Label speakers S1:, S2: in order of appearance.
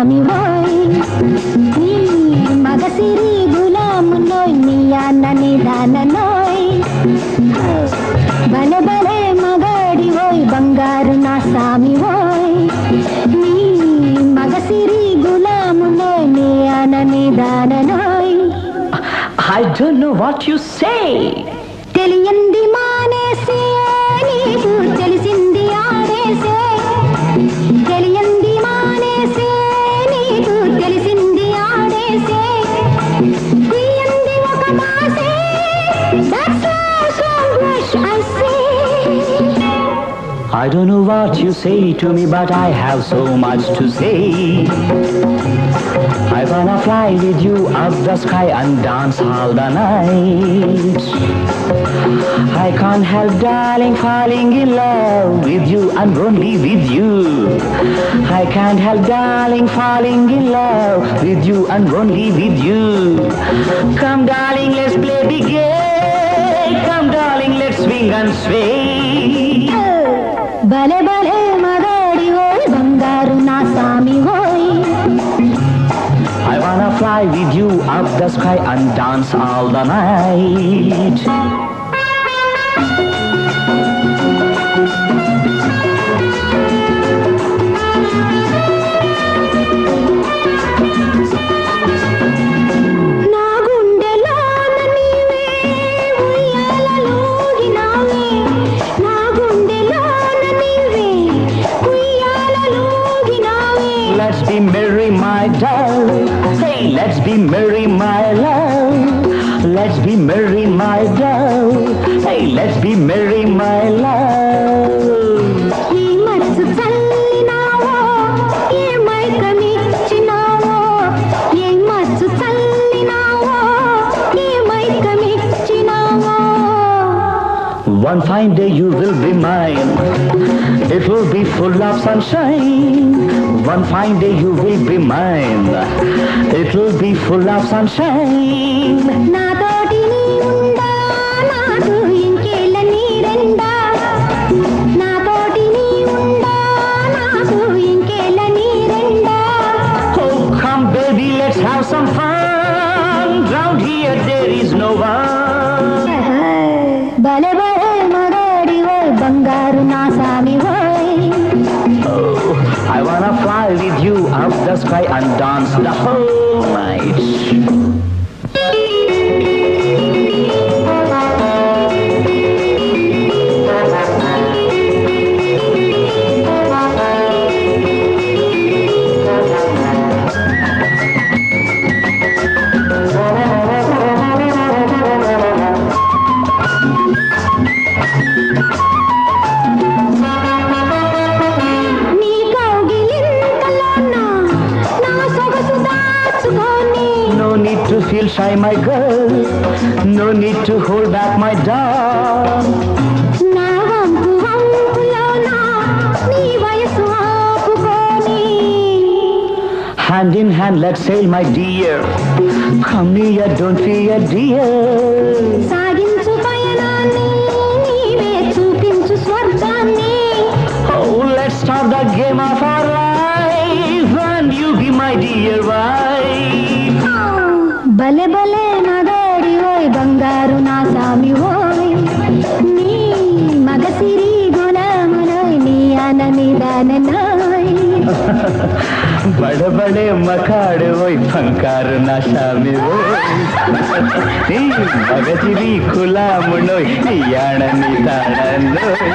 S1: గులామి హోయ్ మగసిరి
S2: గులామునోయ్ నీ అన్న నిదాననోయ్ బలే బలే మగాడి ఓయ్ బంగారు నా సామి ఓయ్ నీ మగసిరి గులామునోయ్ నీ అన్న నిదాననోయ్ I don't know what you say తెలియంది మానేసి
S1: I don't know what you say to me, but I have so much to say. I wanna fly with you up the sky and dance all the night. I can't help, darling, falling in love with you and only with you. I can't help, darling, falling in love with you and only with you. Come, darling, let's play the game. Come, darling, let's swing and sway. Fly with you up the sky and dance all the night. Let's be merry, be merry, my love. Let's be merry, my love. Hey, let's be merry, my love.
S2: ఈ మచ్చు చల్లినావో ఏ మైకమిచ్చినావో ఏ మచ్చు చల్లినావో ఏ మైకమిచ్చినావో
S1: One fine day you will be mine. It will be full of sunshine. One fine day you will be mine. It will be full of sunshine.
S2: నాతోటి నీ ఉండా నాకు ఇంకేళ్ళ నీరెండా నాతోటి నీ ఉండా నాకు ఇంకేళ్ళ నీరెండా
S1: Oh, come baby, let's have some fun. Round here there is no one.
S2: మగాడి ఓయ్ బంగారు నా సామి
S1: with you up the sky and dance the whole night. Feel shy, my girl. No need to hold back, my
S2: ఆపుకొని
S1: Hand in hand, let's sail, my dear. Come near, don't fear, dear.
S2: భలే మగాడి ఓయ్ బంగారు నా సామి ఓయ్ నీ మగ సిరి గులామునోయ్ నీ అనని
S1: దాననాయ్ బడబడే మకాడు ఓయ్ బంగారు నా సామి నీ మగ సిరి గులామునోయ్ నీ అనని దాననోయ్